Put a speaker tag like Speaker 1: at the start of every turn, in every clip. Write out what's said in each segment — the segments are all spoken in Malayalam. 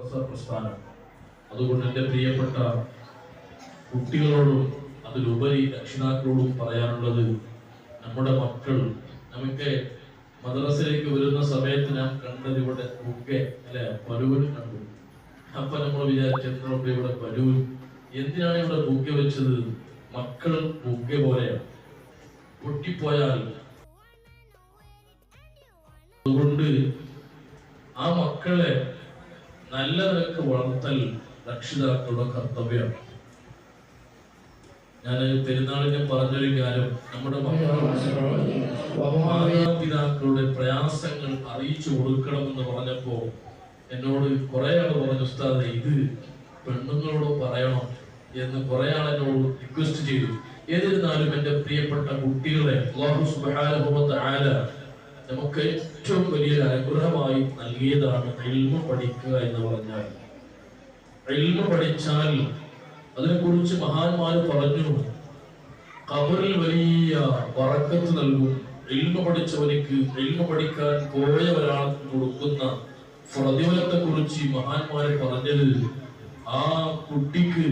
Speaker 1: പ്രസ്ഥാനം. അതുകൊണ്ട് എന്റെ പ്രിയപ്പെട്ട കുട്ടികളോടും അതിലുപരി രക്ഷിതാക്കളോടും പറയാനുള്ളത് നമ്മുടെ മക്കൾ നമുക്ക് മദ്രസയിലേക്ക് വരുന്ന സമയത്ത് ഞാൻ കണ്ടത് ഇവിടെ ഒക്കെ അല്ലെ? പരുവൻ കണ്ടു. അപ്പൊ നമ്മൾ വിചാരിച്ചെന്തോട്ട് ഇവിടെ പരുവൻ. എന്തിനാണ് ഇവിടെ ബുക്ക് വെച്ചത്? മക്കൾ ബുക്ക് പോലെയാണ്. പൊട്ടിപ്പോയാൽ. അതുകൊണ്ട് ആ മക്കളെ നല്ല നിലയ്ക്ക് വളർത്തൽ രക്ഷിതാക്കളുടെ കർത്തവ്യമാണ്. ഞാൻ പെരുന്നാളിന് പറഞ്ഞൊരു കാര്യം നമ്മുടെ മാതാപിതാക്കളുടെ പ്രയാസങ്ങൾ അറിയിച്ചു കൊടുക്കണമെന്ന് പറഞ്ഞപ്പോ എന്നോട് കുറെ ആൾ പറഞ്ഞു ഇത് പെണ്ണുങ്ങളോട് പറയണം എന്ന് കുറെ ആൾ എന്നോട് റിക്വസ്റ്റ് ചെയ്തു. എന്നിരുന്നാലും എന്റെ പ്രിയപ്പെട്ട കുട്ടികളെ നമുക്ക് ഏറ്റവും വലിയൊരു അനുഗ്രഹമായി നൽകിയതാണ് എൽമ പഠിക്കുക എന്ന് പറഞ്ഞാൽ. എൽമ പഠിച്ചാൽ അതിനെക്കുറിച്ച് മഹാന്മാർ പറഞ്ഞു കബറിൽ വലിയ വറക്കത്ത് നൽകും. എൽമ പഠിച്ചവനിക്ക് എൽമ പഠിക്കാൻ പോയ ഒരാൾക്ക് കൊടുക്കുന്ന പ്രതിഫലത്തെ കുറിച്ച് മഹാന്മാർ പറഞ്ഞത് ആ കുട്ടിക്ക്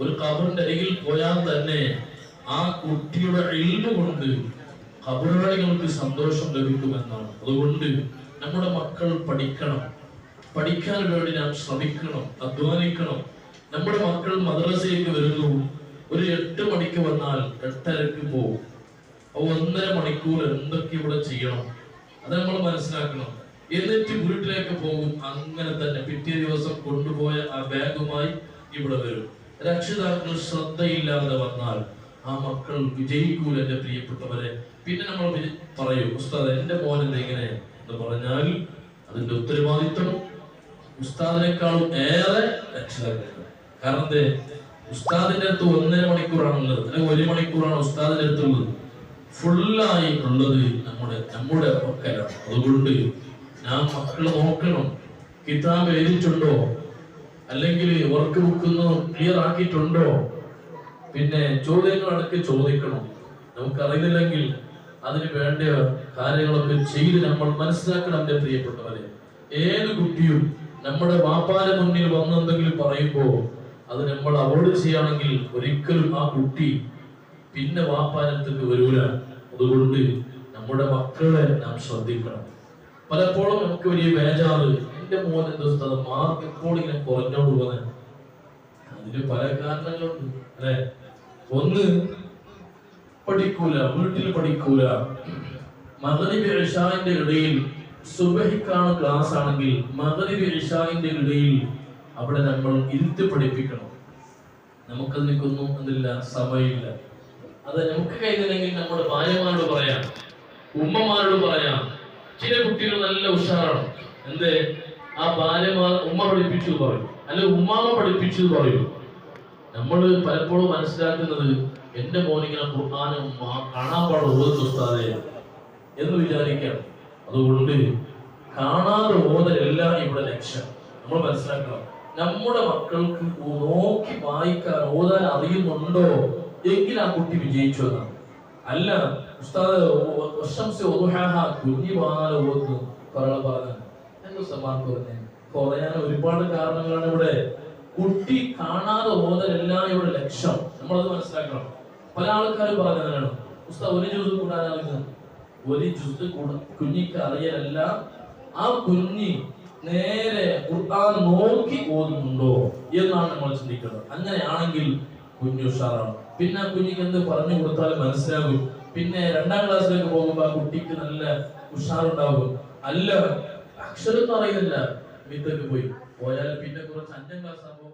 Speaker 1: ഒരു കബറിന്റെ അരികിൽ പോയാൽ തന്നെ ആ കുട്ടിയുടെ എൽമ കൊണ്ട് ഖബറുകളികൾക്ക് സന്തോഷം ലഭിക്കുമെന്നാണ്. അതുകൊണ്ട് നമ്മുടെ മക്കൾ പഠിക്കണം. പഠിക്കാൻ വേണ്ടി നാം ശ്രമിക്കണം അധ്വാനിക്കണം. നമ്മുടെ മക്കൾ മദ്രസയിലേക്ക് വരുന്നു. ഒരു എട്ട് മണിക്ക് വന്നാൽ എട്ടരക്ക് പോകും ഒന്നര മണിക്കൂർ എന്തൊക്കെ ഇവിടെ ചെയ്യണം? അത് നമ്മൾ മനസ്സിലാക്കണം. എന്നിട്ട് വീട്ടിലേക്ക് പോകും. അങ്ങനെ തന്നെ പിറ്റേ ദിവസം കൊണ്ടുപോയ ആ ബാഗുമായി ഇവിടെ വരും. രക്ഷിതാക്കൾ ശ്രദ്ധയില്ലാതെ വന്നാൽ ആ മക്കൾ വിജയിക്കൂല എന്റെ പ്രിയപ്പെട്ടവരെ. പിന്നെ നമ്മൾ പറയൂ ഉസ്താദ് എന്റെ മോൻ എന്തെങ്ങനെ എന്ന് പറഞ്ഞാൽ അതിന്റെ ഉത്തരവാദിത്വം ഉസ്താദിനേക്കാളും ഏറെ രക്ഷിതാക്കളുണ്ട് കാരണം എന്തേ? ഉസ്താദിന്റെ അടുത്ത് ഒന്നര മണിക്കൂറാണുള്ളത്. അല്ലെങ്കിൽ ഒരു മണിക്കൂറാണ് ഉസ്താദിന്റെ അടുത്തുള്ളത്. ഫുള്ളായി ഉള്ളത് നമ്മുടെ നമ്മുടെ പക്കലാണ് അതുകൊണ്ട് ഞാൻ മക്കളെ നോക്കണം. കിതാബ് എഴുതിയിട്ടുണ്ടോ? അല്ലെങ്കിൽ വർക്ക് ബുക്ക് ക്ലിയർ ആക്കിയിട്ടുണ്ടോ? പിന്നെ ചോദ്യങ്ങൾ അടക്കി ചോദിക്കണം. നമുക്കറിയില്ലെങ്കിൽ അതിന് വേണ്ട കാര്യങ്ങളൊക്കെ ചെയ്ത് നമ്മൾ മനസ്സിലാക്കണം എന്റെ പ്രിയപ്പെട്ടവരെ. ഏത് കുട്ടിയും നമ്മുടെ വാപ്പാന്റെ മുന്നിൽ വന്നെന്തെങ്കിലും പറയുമ്പോൾ അത് നമ്മൾ അവോയ്ഡ് ചെയ്യുകയാണെങ്കിൽ ഒരിക്കലും ആ കുട്ടി പിന്നെ വാപ്പാനത്തേക്ക് വരൂല. അതുകൊണ്ട് നമ്മുടെ മക്കളെ നാം ശ്രദ്ധിക്കണം. പലപ്പോഴും നമുക്ക് വലിയ ബേജാറ്. എന്റെ മോൻ എന്താ മാർക്ക് എപ്പോഴും ഇങ്ങനെ കുറഞ്ഞോണ്ട് പോകുന്നത്. അതിന് പല കാരണങ്ങളുണ്ട് അല്ലെ? ഒന്ന് പഠിക്കൂല വീട്ടിൽ പഠിക്കൂല. മകരിബ് ഇഷാന്റെ ഇടയിൽ സുബഹിക്കാണ് ക്ലാസ് ആണെങ്കിൽ മകരിബ് ഇഷാന്റെ ഇടയിൽ അവിടെ നമ്മൾ ഇരുത്തി പഠിപ്പിക്കണം. നമുക്കത് നിൽക്കുന്നു എന്നില്ല സമയമില്ല. അത് നമുക്ക് കഴിഞ്ഞില്ലെങ്കിൽ നമ്മുടെ ഭാര്യമാരോട് പറയാം ഉമ്മമാരോട് പറയാം. ചില കുട്ടികൾ നല്ല ഉഷാറാണ്. എന്തേ? ആ ഭാര്യമാർ ഉമ്മ പഠിപ്പിച്ചു പറയും. അല്ലെ ഉമ്മാമ പഠിപ്പിച്ചു പറയും. നമ്മൾ പലപ്പോഴും മനസ്സിലാക്കുന്നത് എന്റെ മോനിങ്ങനെ ഖുർആാനും കാണാൻ പാടുള്ള ഓതുന്ന എന്ന് വിചാരിക്കാം അതുകൊണ്ട് കാണാതെ ഓതലല്ല ഇവിടെ ലക്ഷ്യം നമ്മൾ മനസ്സിലാക്കണം. നമ്മുടെ മക്കൾക്ക് നോക്കി വായിക്കാൻ ഓതാൻ അറിയുന്നുണ്ടോ? എങ്കിൽ ആ കുട്ടി വിജയിച്ചു എന്നാണ്. അല്ല ഉസ്താദ് വർഷംസെ കുഞ്ഞി പറയണ പറഞ്ഞ എന്താ സമാർക്ക് പറഞ്ഞേ. പറയാൻ ഒരുപാട് കാരണങ്ങളാണ് ഇവിടെ കുട്ടി കാണാതെ ഓതലല്ല ഇവിടെ ലക്ഷ്യം. നമ്മളത് മനസ്സിലാക്കണം. പല ആൾക്കാരും പറഞ്ഞതാണ് ഉസ്താദ് ഒരു ജ്യൂസ് കൂടാനാവില്ല ഒരു ജ്യൂസ് കുഞ്ഞിക്ക് അറിയലല്ല. ആ കുഞ്ഞി നേരെ ഖുർആൻ നോക്കി ഓതുന്നുണ്ടോ എന്നാണ് നമ്മൾ ചിന്തിക്കുന്നത്. അങ്ങനെയാണെങ്കിൽ കുഞ്ഞു ഉഷാറാണ്. പിന്നെ ആ കുഞ്ഞിക്ക് എന്ത് പറഞ്ഞു കൊടുത്താൽ മനസ്സിലാകും. പിന്നെ രണ്ടാം ക്ലാസ്സിലേക്ക് പോകുമ്പോൾ ആ കുട്ടിക്ക് നല്ല ഉഷാറുണ്ടാകും. അല്ല അക്ഷരം അറിയുന്നില്ല. വിത്തൊക്കെ പോയി. പോയാൽ പിന്നെ കുറച്ച് അഞ്ചാം ക്ലാസ് ആകുമ്പോൾ